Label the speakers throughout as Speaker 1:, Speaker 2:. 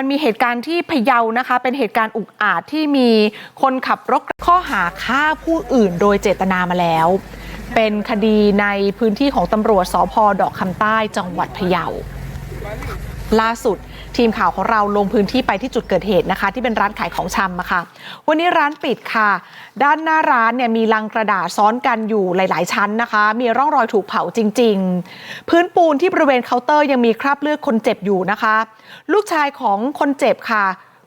Speaker 1: มันมีเหตุการณ์ที่พะเยานะคะ เป็นเหตุการณ์อุกอาจที่มีคนขับรถข้อหาฆ่าผู้อื่นโดยเจตนามาแล้ว เป็นคดีในพื้นที่ของตำรวจสพดอกคำใต้จังหวัดพะเยา ล่าสุด ทีมข่าวของเราลงพื้นที่ไปที่จุดเกิดเหตุนะคะ ที่เป็นร้านขายของชำอะค่ะ วันนี้ร้านปิดค่ะ ด้านหน้าร้านเนี่ยมีลังกระดาษซ้อนกันอยู่หลาย ๆ ชั้นนะคะ มีร่องรอยถูกเผาจริง ๆ พื้นปูนที่บริเวณเคาน์เตอร์ยังมีคราบเลือดคนเจ็บอยู่นะคะ ลูกชายของคนเจ็บค่ะ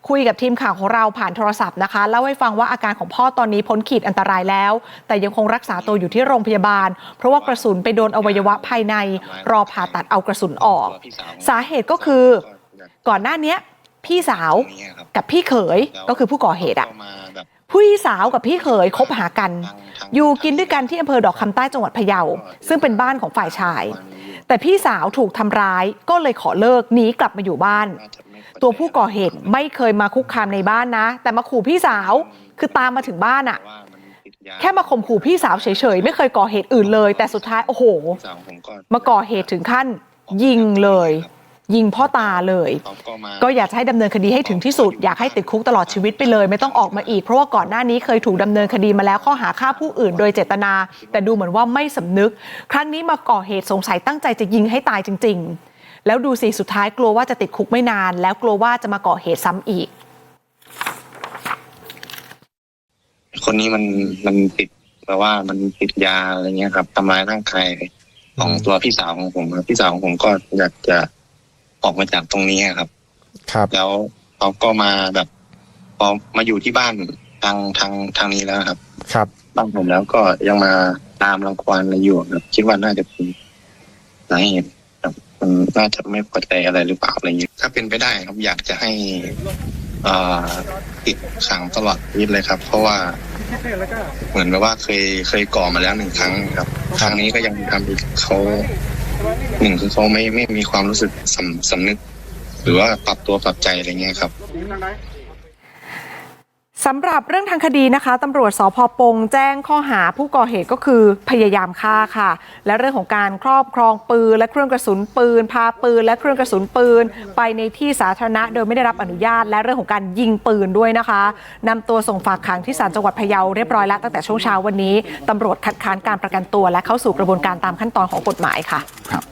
Speaker 1: คุยกับทีมข่าวของเราผ่านโทรศัพท์นะคะเล่าให้ฟังว่าอาการของพ่อตอนนี้พ้นขีดอันตรายแล้ว แต่ยังคงรักษาตัวอยู่ที่โรงพยาบาล เพราะว่ากระสุนไปโดนอวัยวะภายใน รอผ่าตัดเอากระสุนออก สาเหตุก็คือ ก่อนหน้านี้พี่สาวกับพี่เขยก็คือผู้ก่อเหตุอะพี่สาวกับพี่เขยคบหากัน อยู่กินด้วยกันที่อำเภอดอกคำใต้จังหวัดพะเยาซึ่งเป็นบ้านของฝ่ายชาย แต่พี่สาวถูกทำร้ายก็เลยขอเลิกหนีกลับมาอยู่บ้าน ตัวผู้ก่อเหตุไม่เคยมาคุกคามในบ้านนะ แต่มาขู่พี่สาวคือตามมาถึงบ้านอะแค่มาข่มขู่พี่สาวเฉยๆ ไม่เคยก่อเหตุอื่นเลย แต่สุดท้ายโอ้โห มาก่อเหตุถึงขั้นยิงเลย ยิงพ่อตาเลย ก็อยากจะให้ดำเนินคดีให้ถึงที่สุด อยากให้ติดคุกตลอดชีวิตไปเลย ไม่ต้องออกมาอีก เพราะว่าก่อนหน้านี้เคยถูกดำเนินคดีมาแล้วข้อหาฆ่าผู้อื่นโดยเจตนา แต่ดูเหมือนว่าไม่สำนึก ครั้งนี้มาก่อเหตุสงสัยตั้งใจจะยิงให้ตายจริง ๆ แล้วดูสิสุดท้ายกลัวว่าจะติดคุกไม่นาน แล้วกลัวว่าจะมาก่อเหตุซ้ำอีก
Speaker 2: คนนี้มันมันติดแบบว่ามันติดยาอะไรเงี้ยครับทำร้ายร่างกายของตัวพี่สาวของผมครับพี่สาวของผมก็อยากจะ ออกมาจากตรงนี้ครับ
Speaker 3: ครับ
Speaker 2: แล้วเขาก็มาแบบพอมาอยู่ที่บ้านทางทางทางนี้แล้วครับ
Speaker 3: ครับ
Speaker 2: บ้านผมแล้วก็ยังมาตามรังควานอะไรอยู่ครับ คิดว่าน่าจะเป็นสาเหตุครับมันน่าจะไม่พอใจอะไรหรือเปล่าอะไรอย่างเงี้ยถ้าเป็นไปได้ครับอยากจะให้เอ่อติดขังตลอดชีวิตเลยครับ เพราะว่าเหมือนแบบว่าเคยเคยก่อมาแล้วหนึ่งครั้งครับ ครั้งนี้ก็ยังทำอีกเขา หนึ่งคือเขาไม่ไม่มีความรู้สึกสำสำนึก หรือว่าปรับตัวปรับใจอะไรเงี้ยครับ
Speaker 1: สำหรับเรื่องทางคดีนะคะตำรวจสพปงแจ้งข้อหาผู้ก่อเหตุก็คือพยายามฆ่าค่ะ และเรื่องของการครอบครองปืนและเครื่องกระสุนปืน พาปืนและเครื่องกระสุนปืน ไปในที่สาธารณะโดยไม่ได้รับอนุญาต และเรื่องของการยิงปืนด้วยนะคะนำตัวส่งฝากขังที่ศาลจังหวัดพะเยาเรียบร้อยแล้วตั้งแต่ช่วงเช้าวันนี้ตำรวจคัดค้านการประกันตัว และเข้าสู่กระบวนการตามขั้นตอนของกฎหมายค่ะ
Speaker 3: ครับ